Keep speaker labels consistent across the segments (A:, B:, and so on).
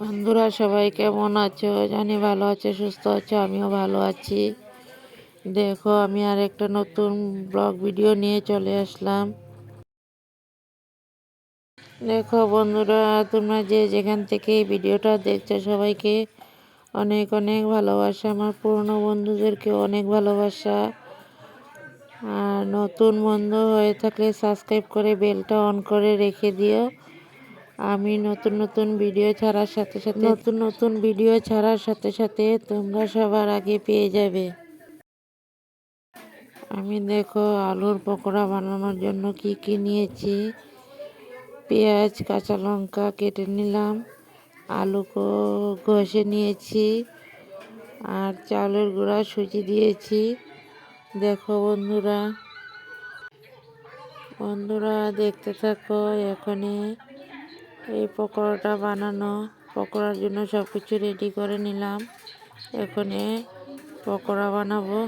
A: বন্ধুরা, সবাই কেমন আছো? জানি ভালো আছে, সুস্থ আছো, আমিও ভালো আছি। দেখো, আমি আর একটা নতুন ব্লগ ভিডিও নিয়ে চলে আসলাম। দেখো বন্ধুরা, তোমরা যে যেখান থেকে ভিডিওটা দেখছ, সবাইকে অনেক অনেক ভালোবাসা। আমার পুরনো বন্ধুদেরকে অনেক ভালোবাসা। আর নতুন বন্ধু হয়ে থাকলে সাবস্ক্রাইব করে বেলটা অন করে রেখে দিও। আমি নতুন নতুন ভিডিও ছাড়ার সাথে সাথে নতুন নতুন ভিডিও ছাড়ার সাথে সাথে তোমরা সবার আগে পেয়ে যাবে। আমি দেখো আলুর পকোড়া বানানোর জন্য কি কি নিয়েছি। পেঁয়াজ কাঁচা লঙ্কা কেটে নিলাম। আলু ঘষে নিয়েছি। আর চালের গুঁড়া সুজি দিয়েছি। দেখো বন্ধুরা। বন্ধুরা দেখতে থাকো এখানে এই পকোড়াটা বানানো, পকোড়ার জন্য সব কিছু রেডি করে নিলাম। এখানে পকোড়া বানাবো।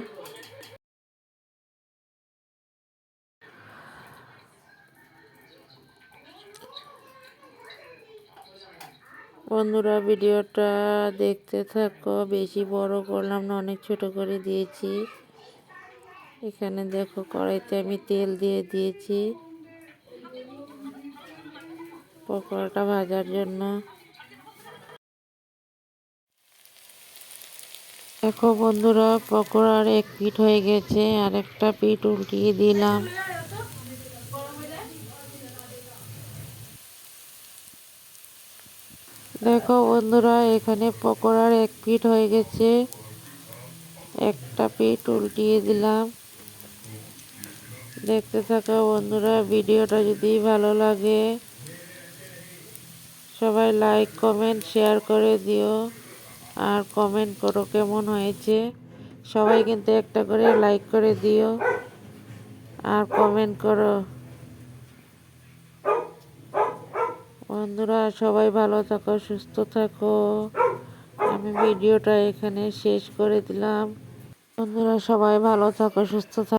A: বন্ধুরা, ভিডিওটা দেখতে থাকো। বেশি বড় করলাম না, অনেক ছোট করে দিয়েছি। এখানে দেখো কড়াইতে আমি তেল দিয়ে দিয়েছি। পকোড়াটা ভাজার জন্য। দেখো বন্ধুরা, পকোড়ার এক পিঠ হয়ে গেছে, আর একটা পিঠ উল্টিয়ে দিলাম। দেখো বন্ধুরা, এখানে পকোড়ার এক পিঠ হয়ে গেছে, একটা পিঠ উল্টিয়ে দিলাম। দেখতে থাকা বন্ধুরা, ভিডিওটা যদি ভালো লাগে সবাই লাইক কমেন্ট শেয়ার করে দিও। আর কমেন্ট করো কেমন হয়েছে। সবাই কিন্তু একটা করে লাইক করে দিও। আর কমেন্ট করো। বন্ধুরা, সবাই ভালো থাকো, সুস্থ থাকো। আমি ভিডিওটা এখানে শেষ করে দিলাম। বন্ধুরা, সবাই ভালো থাকো, সুস্থ থাকো।